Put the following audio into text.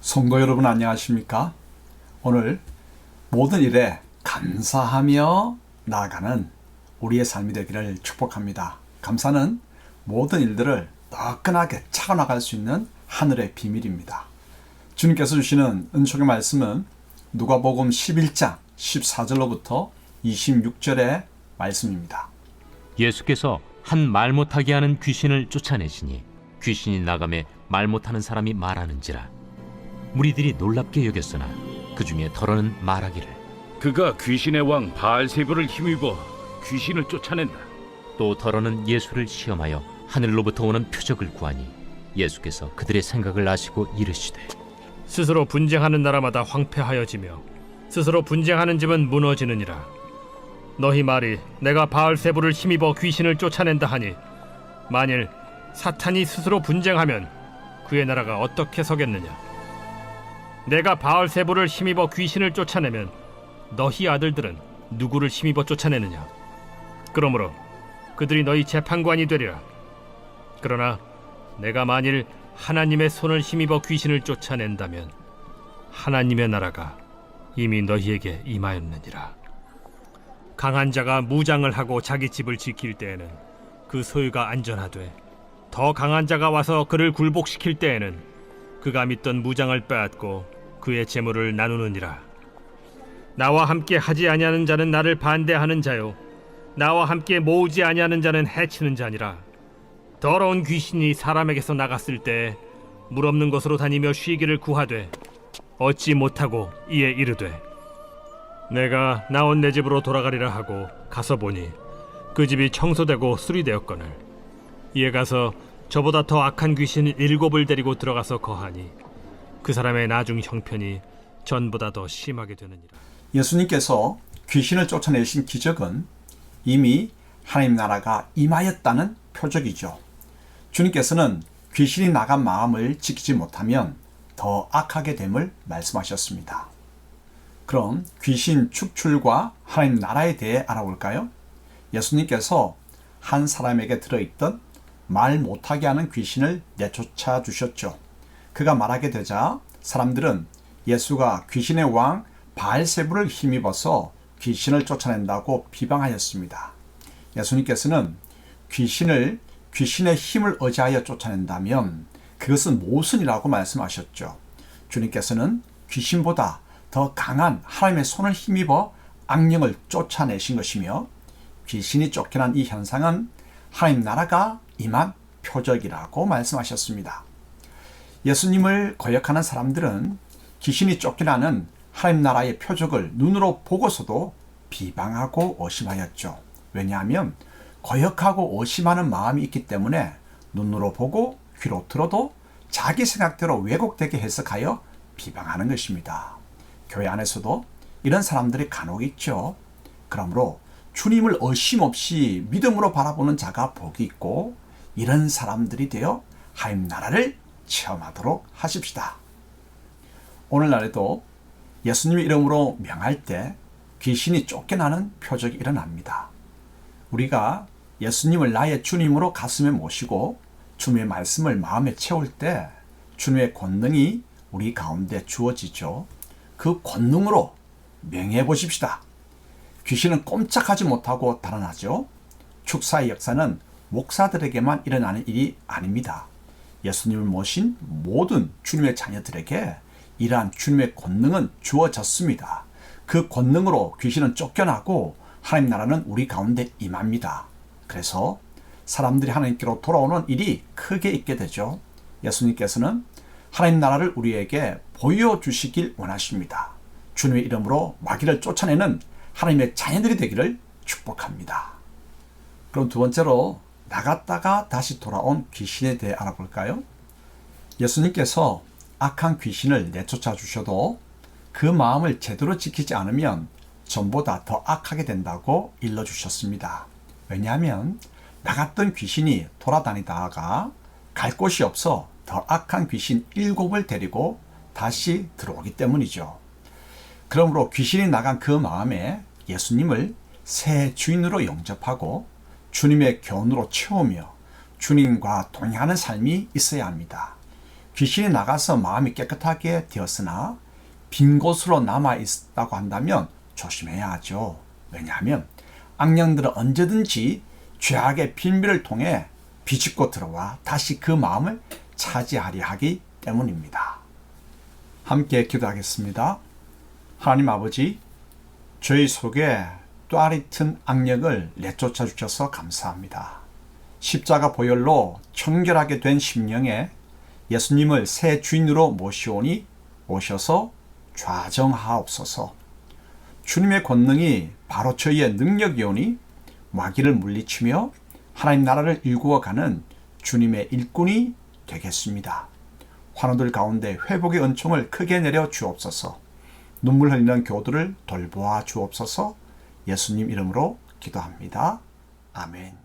성도 여러분 안녕하십니까? 오늘 모든 일에 감사하며 나아가는 우리의 삶이 되기를 축복합니다. 감사는 모든 일들을 뜨끈하게 차고 나갈 수 있는 하늘의 비밀입니다. 주님께서 주시는 은총의 말씀은 누가복음 11장 14절로부터 26절의 말씀입니다. 예수께서 한 말 못하게 하는 귀신을 쫓아내시니 귀신이 나감에 말 못하는 사람이 말하는지라 무리들이 놀랍게 여겼으나 그 중에 더러는 말하기를 그가 귀신의 왕 바알세부를 힘입어 귀신을 쫓아낸다. 또 더러는 예수를 시험하여 하늘로부터 오는 표적을 구하니 예수께서 그들의 생각을 아시고 이르시되 스스로 분쟁하는 나라마다 황폐하여지며 스스로 분쟁하는 집은 무너지느니라. 너희 말이 내가 바알 세부를 힘입어 귀신을 쫓아낸다 하니 만일 사탄이 스스로 분쟁하면 그의 나라가 어떻게 서겠느냐? 내가 바알 세부를 힘입어 귀신을 쫓아내면 너희 아들들은 누구를 힘입어 쫓아내느냐? 그러므로 그들이 너희 재판관이 되리라. 그러나 내가 만일 하나님의 손을 힘입어 귀신을 쫓아낸다면 하나님의 나라가 이미 너희에게 임하였느니라. 강한 자가 무장을 하고 자기 집을 지킬 때에는 그 소유가 안전하되 더 강한 자가 와서 그를 굴복시킬 때에는 그가 믿던 무장을 빼앗고 그의 재물을 나누느니라. 나와 함께 하지 아니하는 자는 나를 반대하는 자요 나와 함께 모으지 아니하는 자는 해치는 자니라. 더러운 귀신이 사람에게서 나갔을 때 물 없는 곳으로 다니며 쉬기를 구하되 얻지 못하고 이에 이르되 내가 나온 내 집으로 돌아가리라 하고 가서 보니 그 집이 청소되고 수리되었거늘 이에 가서 저보다 더 악한 귀신 일곱을 데리고 들어가서 거하니 그 사람의 나중 형편이 전보다 더 심하게 되느니라 예수님께서 귀신을 쫓아내신 기적은 이미 하나님 나라가 임하였다는 표적이죠. 주님께서는 귀신이 나간 마음을 지키지 못하면 더 악하게 됨을 말씀하셨습니다. 그럼 귀신 축출과 하나님 나라에 대해 알아볼까요? 예수님께서 한 사람에게 들어있던 말 못하게 하는 귀신을 내쫓아 주셨죠. 그가 말하게 되자 사람들은 예수가 귀신의 왕 바알세부를 힘입어서 귀신을 쫓아낸다고 비방하였습니다. 예수님께서는 귀신을 귀신의 힘을 의지하여 쫓아낸다면 그것은 모순이라고 말씀하셨죠. 주님께서는 귀신보다 더 강한 하나님의 손을 힘입어 악령을 쫓아내신 것이며 귀신이 쫓겨난 이 현상은 하나님 나라가 임한 표적이라고 말씀하셨습니다. 예수님을 거역하는 사람들은 귀신이 쫓겨나는 하나님 나라의 표적을 눈으로 보고서도 비방하고 의심하였죠. 왜냐하면 거역하고 의심하는 마음이 있기 때문에 눈으로 보고 귀로 들어도 자기 생각대로 왜곡되게 해석하여 비방하는 것입니다. 교회 안에서도 이런 사람들이 간혹 있죠. 그러므로 주님을 의심 없이 믿음으로 바라보는 자가 복이 있고 이런 사람들이 되어 하임 나라를 체험하도록 하십시다. 오늘날에도 예수님의 이름으로 명할 때 귀신이 쫓겨나는 표적이 일어납니다. 우리가 예수님을 나의 주님으로 가슴에 모시고 주님의 말씀을 마음에 채울 때 주님의 권능이 우리 가운데 주어지죠. 그 권능으로 명해 보십시다. 귀신은 꼼짝하지 못하고 달아나죠. 축사의 역사는 목사들에게만 일어나는 일이 아닙니다. 예수님을 모신 모든 주님의 자녀들에게 이러한 주님의 권능은 주어졌습니다. 그 권능으로 귀신은 쫓겨나고 하나님 나라는 우리 가운데 임합니다. 그래서 사람들이 하나님께로 돌아오는 일이 크게 있게 되죠. 예수님께서는 하나님 나라를 우리에게 보여주시길 원하십니다. 주님의 이름으로 마귀를 쫓아내는 하나님의 자녀들이 되기를 축복합니다. 그럼 두 번째로 나갔다가 다시 돌아온 귀신에 대해 알아볼까요? 예수님께서 악한 귀신을 내쫓아 주셔도 그 마음을 제대로 지키지 않으면 전보다 더 악하게 된다고 일러 주셨습니다. 왜냐하면 나갔던 귀신이 돌아다니다가 갈 곳이 없어 더 악한 귀신 일곱을 데리고 다시 들어오기 때문이죠. 그러므로 귀신이 나간 그 마음에 예수님을 새 주인으로 영접하고 주님의 교훈으로 채우며 주님과 동행하는 삶이 있어야 합니다. 귀신이 나가서 마음이 깨끗하게 되었으나 빈 곳으로 남아 있다고 한다면 조심해야 하죠. 왜냐하면 악령들은 언제든지 죄악의 빌미를 통해 비집고 들어와 다시 그 마음을 차지하려 하기 때문입니다. 함께 기도하겠습니다. 하나님 아버지, 저희 속에 또아리튼 악력을 내쫓아 주셔서 감사합니다. 십자가 보혈로 청결하게 된 심령에 예수님을 새 주인으로 모시오니 오셔서 좌정하옵소서. 주님의 권능이 바로 저희의 능력이오니 마귀를 물리치며 하나님 나라를 일구어가는 주님의 일꾼이 되겠습니다. 환우들 가운데 회복의 은총을 크게 내려 주옵소서. 눈물 흘리는 교도를 돌보아 주옵소서. 예수님 이름으로 기도합니다. 아멘.